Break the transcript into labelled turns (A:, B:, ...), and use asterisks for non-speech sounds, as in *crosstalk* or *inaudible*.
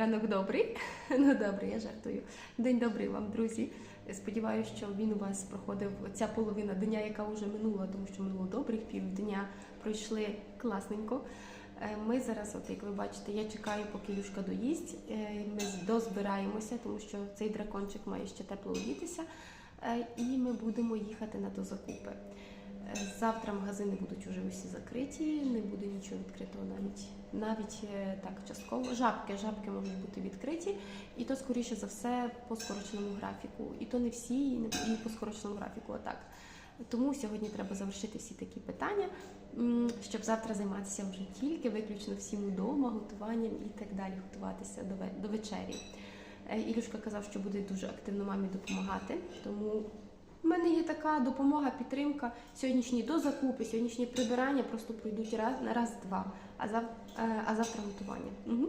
A: Ранок добрий. *laughs* Ну добре, я жартую. День добрий вам, друзі. Сподіваюся, що він у вас проходив ця половина дня, яка вже минула, тому що минуло добрих півдня пройшли класненько. Е, Ми зараз, от як ви бачите, я чекаю, поки Люшка доїсть. Е, Ми дозбираємося, тому що цей дракончик має ще тепло одітися. Е, І ми будемо їхати на дозакупи. Завтра магазини будуть уже усі закриті, не буде нічого відкритого навіть навіть е, так частково. Жабки, жабки можуть бути відкриті, і то скоріше за все по скороченому графіку. І то не всі, і не і по скороченому графіку. Отак. Тому сьогодні треба завершити всі такі питання, щоб завтра займатися вже тільки виключно всім удома, готуванням і так далі, готуватися до вечері. Е, Ілюшка казав, що буде дуже активно мамі допомагати, тому в мене є така допомога, підтримка. Сьогоднішні дозакупи, сьогоднішні прибирання просто пройдуть раз на раз-два, а, е, а завтра готування. Угу.